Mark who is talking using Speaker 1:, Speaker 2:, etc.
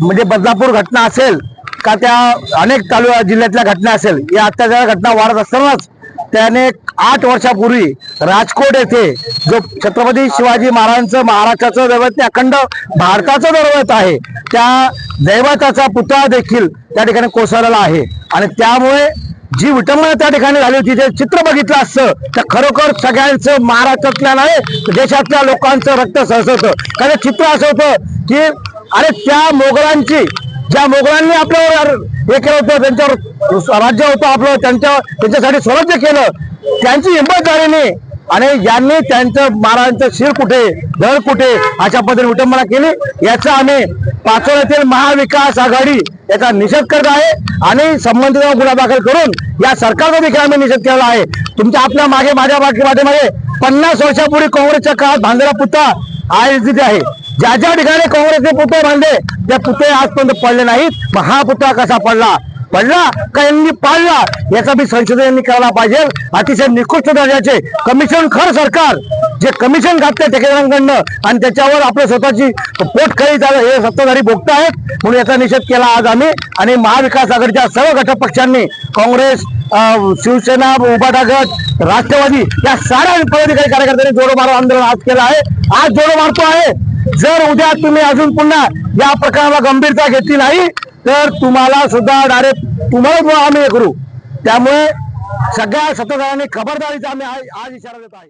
Speaker 1: म्हणजे बदलापूर घटना असेल का त्या अनेक तालुका जिल्ह्यातल्या घटना असेल या अत्याचार घटना वाढत असतानाच त्याने आठ वर्षापूर्वी राजकोट येथे जो छत्रपती शिवाजी महाराजांचं महाराष्ट्राचं दैवत अखंड भारताचं दैवत आहे त्या दैवताचा पुतळा देखील त्या ठिकाणी कोसळलेला आहे. आणि त्यामुळे जी विटंबना त्या ठिकाणी झाली होती ते चित्र बघितलं असतं तर खरोखर सगळ्यांचं महाराष्ट्रातल्या नाही देशातल्या लोकांचं रक्त सळसळतं कारण चित्र असं होतं की अरे त्या मोगलांची ज्या मोगलांनी आपल्यावर हे केलं होतं त्यांच्यावर राज्य होतं आपलं त्यांच्या त्यांच्यासाठी स्वराज्य केलं त्यांची हिंमत झाली नाही. आणि यांनी त्यांचं महाराजांचं शिर कुठे धड कुठे अशा पद्धतीने विटंबना केली. याचा आम्ही पाचोळ्यातील महाविकास आघाडी याचा निषेध करत आहे आणि संबंधित गुन्हा दाखल करून या सरकारचा देखील आम्ही निषेध केला आहे. तुमच्या आपल्या मागे माझ्या बाकी पाठीमागे पन्नास वर्षापूर्वी काँग्रेसच्या काळात बांधलेला पुतळा आहे तिथे आहे. ज्या ज्या ठिकाणी काँग्रेसने पुतळे बांधले त्या पुतळे आजपर्यंत पडले नाहीत. मग हा पुतळा कसा पडला? पडला का यांनी पाडला? याचा बी संशोधन यांनी करायला पाहिजे. अतिशय निकृष्ट दर्जाचे. कमिशन खर सरकार. जे कमिशन घातले ठेकेदारांकडनं आणि त्याच्यावर आपलं स्वतःची पोट खरी झालं हे सत्ताधारी भोगत आहेत म्हणून याचा निषेध केला आज आम्ही. आणि महाविकास आघाडीच्या सर्व घटक पक्षांनी काँग्रेस शिवसेना उभाटा गट राष्ट्रवादी या साऱ्या पदाधिकारी कार्यकर्त्यांनी जोडो मारो आंदोलन आज केलं आहे. आज जोडो मारतो आहे. जर उद्या तुम्ही अजून पुन्हा या प्रकरणाला गंभीरता घेतली नाही तर तुम्हाला सुद्धा डायरेक्ट तुम्हाला आम्ही हे करू. त्यामुळे सगळ्या सत्ताधाऱ्यांनी खबरदारीचा आम्ही आज आज इशारा देत आहे.